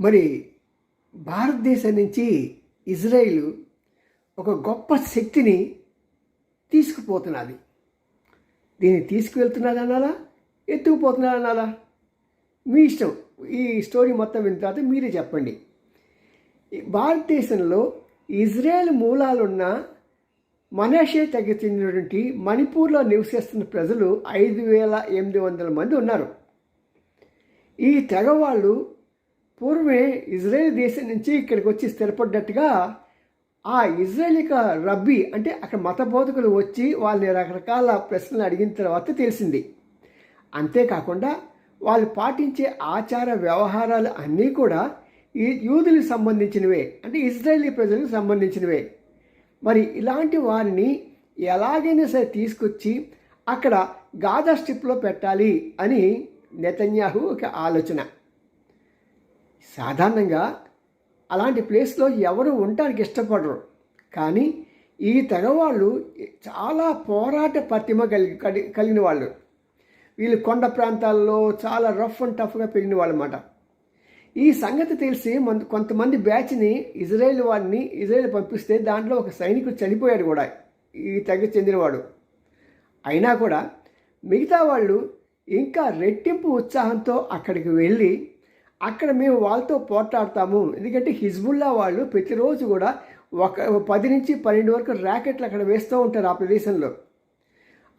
మరి భారతదేశం నుంచి ఇజ్రాయిల్ ఒక గొప్ప శక్తిని తీసుకుపోతున్నది. దీన్ని తీసుకువెళ్తున్నది అనాలా ఎత్తుకుపోతున్నది అనాలా మీ ఇష్టం. ఈ స్టోరీ మొత్తం విన్న తర్వాత మీరే చెప్పండి. భారతదేశంలో ఇజ్రాయెల్ మూలాలున్న మనషే తెగ చెందినటువంటి మణిపూర్లో నివసిస్తున్న ప్రజలు ఐదు వేల ఎనిమిది వందల మంది ఉన్నారు. ఈ తెగ వాళ్ళు పూర్వమే ఇజ్రాయెల్ దేశం నుంచి ఇక్కడికి వచ్చి స్థిరపడ్డట్టుగా ఆ ఇజ్రాయలిక రబ్బీ అంటే అక్కడ మత బోధకులు వచ్చి వాళ్ళని రకరకాల ప్రశ్నలు అడిగిన తర్వాత తెలిసింది. అంతేకాకుండా వాళ్ళు పాటించే ఆచార వ్యవహారాలు అన్నీ కూడా ఈ యూదులకు సంబంధించినవే అంటే ఇజ్రాయలీ ప్రజలకు సంబంధించినవే. మరి ఇలాంటి వారిని ఎలాగైనా సరే తీసుకొచ్చి అక్కడ గాజా స్ట్రిప్లో పెట్టాలి అని నెతన్యాహు ఒక ఆలోచన. సాధారణంగా అలాంటి ప్లేస్లో ఎవరు ఉండటానికి ఇష్టపడరు. కానీ ఈ తెగవాళ్ళు చాలా పోరాట పటిమ కలిగి కలిగిన వాళ్ళు. వీళ్ళు కొండ ప్రాంతాల్లో చాలా రఫ్ అండ్ టఫ్గా పెరిగిన వాళ్ళు అన్నమాట ఈ సంగతి తెలిసి మన కొంతమంది బ్యాచ్ని ఇజ్రాయెల్ వారిని ఇజ్రాయెల్ పంపిస్తే దాంట్లో ఒక సైనికుడు చనిపోయాడు కూడా ఈ తెగ చెందినవాడు. అయినా కూడా మిగతా వాళ్ళు ఇంకా రెట్టింపు ఉత్సాహంతో అక్కడికి వెళ్ళి అక్కడ మేము వాళ్ళతో పోట్లాడతాము. ఎందుకంటే హిజ్బుల్లా వాళ్ళు ప్రతిరోజు కూడా ఒక పది నుంచి పన్నెండు వరకు ర్యాకెట్లు అక్కడ వేస్తూ ఉంటారు ఆ ప్రదేశంలో.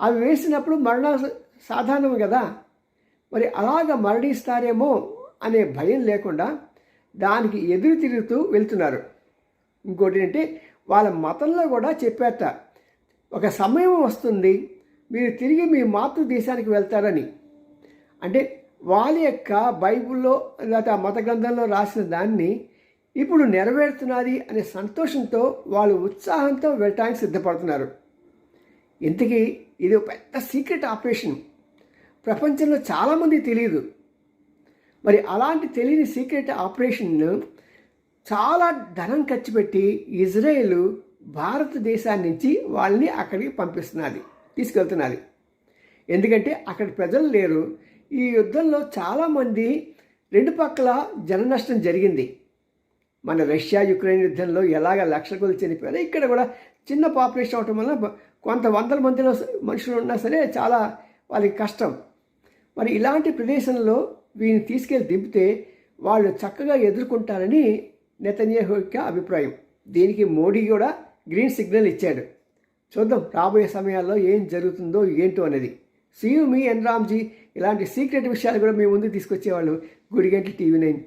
అవి వేసినప్పుడు మరణాలు సాధారణం కదా? మరి అలాగ మరణిస్తారేమో అనే భయం లేకుండా దానికి ఎదురు తిరుగుతూ వెళ్తున్నారు. ఇంకోటి అంటే వాళ్ళ మతంలో కూడా చెప్పేట ఒక సమయం వస్తుంది మీరు తిరిగి మీ మాతృ దేశానికి వెళ్తారని. అంటే వాళ్ళ యొక్క బైబిల్లో లేదా మత గ్రంథంలో రాసిన దాన్ని ఇప్పుడు నెరవేరుతున్నది అనే సంతోషంతో వాళ్ళు ఉత్సాహంతో వెళ్ళటానికి సిద్ధపడుతున్నారు. ఇంతకీ ఇది ఒక పెద్ద సీక్రెట్ ఆపరేషన్. ప్రపంచంలో చాలామంది తెలియదు. మరి అలాంటి తెలియని సీక్రెట్ ఆపరేషన్ను చాలా ధనం ఖర్చు పెట్టి ఇజ్రాయేల్ భారతదేశాన్ని నుంచి వాళ్ళని అక్కడికి పంపిస్తున్నది తీసుకెళ్తున్నది. ఎందుకంటే అక్కడ ప్రజలు లేరు. ఈ యుద్ధంలో చాలామంది రెండు పక్కల జన నష్టం జరిగింది. మన రష్యా యుక్రెయిన్ యుద్ధంలో ఎలాగ లక్షల కొద్ది చనిపోయారో ఇక్కడ కూడా చిన్న పాపులేషన్ అవటం వల్ల కొంత వందల మందిలో మనుషులు ఉన్నా సరే చాలా వాళ్ళకి కష్టం. మరి ఇలాంటి ప్రదేశంలో వీరిని తీసుకెళ్ళి దింపితే వాళ్ళు చక్కగా ఎదుర్కొంటారని నెతన్యాహు యొక్క అభిప్రాయం. దీనికి మోడీ కూడా గ్రీన్ సిగ్నల్ ఇచ్చాడు. చూద్దాం రాబోయే సమయాల్లో ఏం జరుగుతుందో ఏంటో అనేది. సీయు మీ ఎన్ రామ్జీ ఇలాంటి సీక్రెట్ విషయాలు కూడా మీ ముందు తీసుకొచ్చేవాళ్ళు గుడిగంటి టీవీ నైన్.